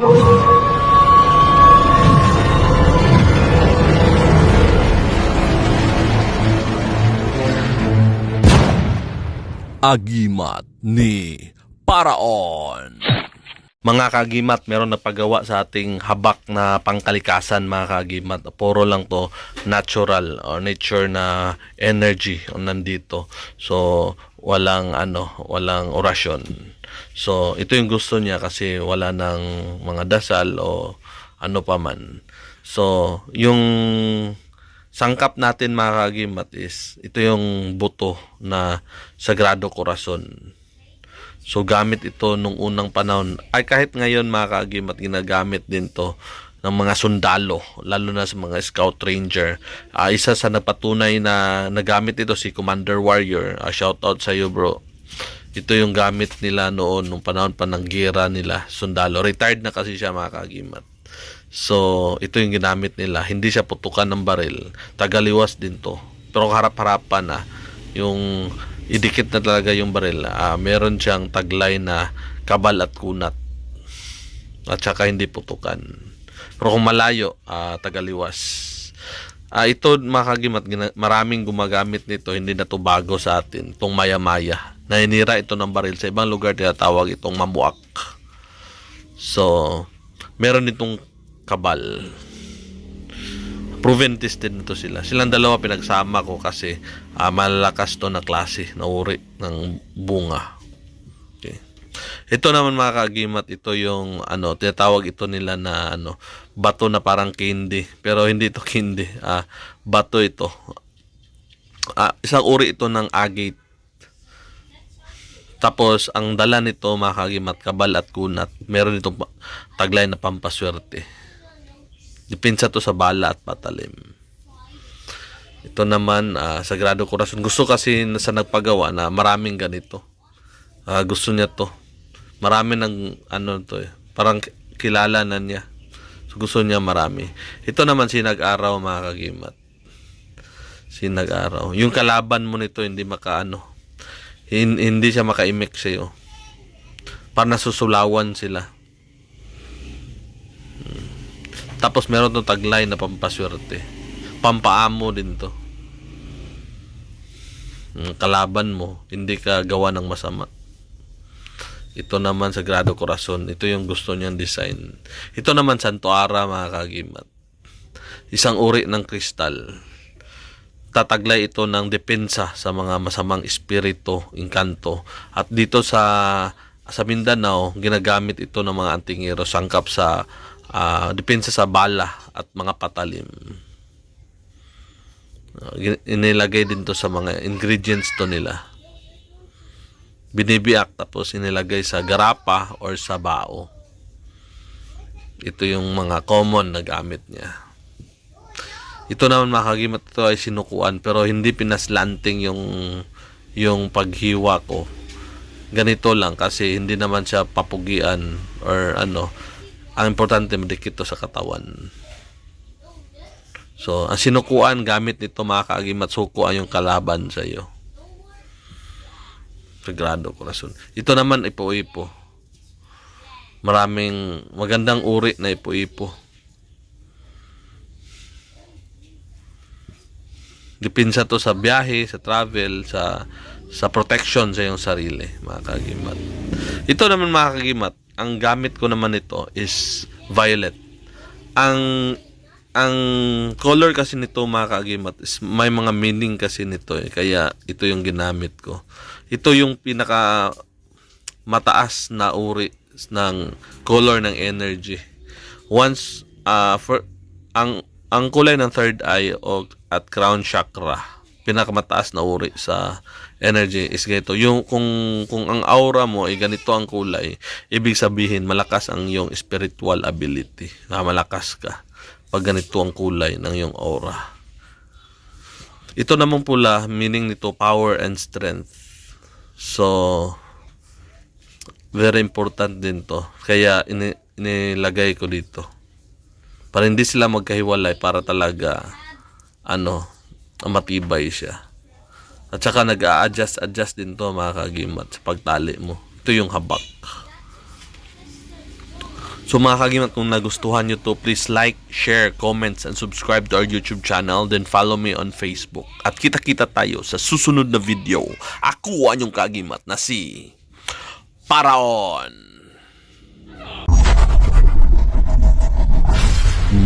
Agimat ni Paraon. Mga kagimat, meron na paggawa sa ating habak na pangkalikasan mga kagimat. Puro lang to natural or nature na energy o nandito. So, walang ano, walang orasyon. So, ito yung gusto niya kasi wala ng mga dasal o ano pa man. So, yung sangkap natin mga kagimat is ito yung buto na Sagrado Corazon. So gamit ito nung unang panahon. Ay kahit ngayon mga kaagimat ginagamit din to ng mga sundalo, lalo na sa mga scout ranger. Ah, isa sa nagpatunay na nagamit ito si Commander Warrior. Ah, shout out sa iyo bro. Ito yung gamit nila noon nung panahon pa ng gira nila, sundalo. Retired na kasi siya mga kaagimat. So, ito yung ginamit nila. Hindi siya putukan ng baril. Tagaliwas din to. Pero harap-harapan na. Yung idikit na talaga yung baril. Ah, meron siyang taglay na kabal at kunat. At saka hindi putukan. Pero kung malayo, ah, tagaliwas. Ah, ito mga kagimat, gina- maraming gumagamit nito, hindi na to bago sa atin, itong maya-maya. Naninira ito ng baril sa ibang lugar, tinatawag itong mamuak. So, meron itong kabal. Proven tested nito sila. Silang dalawa pinagsama ko kasi ah, malalakas to na klase na uri ng bunga. Okay. Ito naman mga kagimat, ito yung ano, tinatawag ito nila na ano, bato na parang candy. Pero hindi ito candy. Ah, bato ito. Ah, isang uri ito ng agate. Tapos, ang dala nito, mga kagimat, kabal at kunat, meron itong taglay na pampaswerte. Dipinsa to sa bala at patalim. Ito naman, ah, Sagrado Corazon. Gusto kasi sa nagpagawa na maraming ganito. Ah, gusto niya to. Marami ng, ano to eh, parang ki- kilala na niya. So, gusto niya marami. Ito naman sinag-araw, mga kagimat. Sinag-araw. Yung kalaban mo nito, hindi makaano. Hin- hindi siya makaimik sa'yo. Para nasusulawan sila. Tapos meron tong taglay na pampaswerte. Pampaamo din to. Kalaban mo, hindi ka gawa ng masama. Ito naman Sagrado Corazon. Ito yung gusto niyang design. Ito naman Santo Ara, mga kagimat. Isang uri ng kristal. Tataglay ito ng depensa sa mga masamang espiritu, inkanto. At dito sa sa Mindanao, ginagamit ito ng mga antingero, sangkap sa ah, depensa sa bala at mga patalim. Gin- inilagay din to sa mga ingredients to nila. Binibiyak tapos inilagay sa garapa or sa bao. Ito yung mga common na gamit niya. Ito naman mga kagimat ito ay sinukuan pero hindi pinaslanting yung yung paghiwa ko. Ganito lang kasi hindi naman siya papugian or ano. Ang importante madikit to sa katawan. So, ang sinukuan gamit nito mga kaagimat sukuan yung kalaban sa iyo. Sagrado Corazon. Ito naman ipo-ipo. Maraming magandang uri na ipo-ipo. Dipinsa to sa biyahe, sa travel, sa sa protection sa iyong sarili, mga kagimat. Ito naman mga kagimat, ang gamit ko naman ito is violet. Ang ang color kasi nito mga kagimat is may mga meaning kasi nito eh. Kaya ito yung ginamit ko. Ito yung pinaka mataas na uri ng color ng energy. Once uh, for ang ang kulay ng third eye o at crown chakra pinakamataas na uri sa energy is ganito. Yung kung kung ang aura mo ay ganito ang kulay, ibig sabihin malakas ang iyong spiritual ability. Na malakas ka pag ganito ang kulay ng iyong aura. Ito naman pula, meaning nito power and strength. So, very important din to. Kaya ini, inilagay ko dito. Para hindi sila magkahiwalay para talaga ano, matibay siya. At saka nag-a-adjust adjust din to mga kagimat sa pagtali mo. Ito yung habak. So mga kagimat, kung nagustuhan nyo to, please like, share, comments, and subscribe to our YouTube channel. Then follow me on Facebook. At kita-kita tayo sa susunod na video. Ako ang yung kagimat na si Paraon.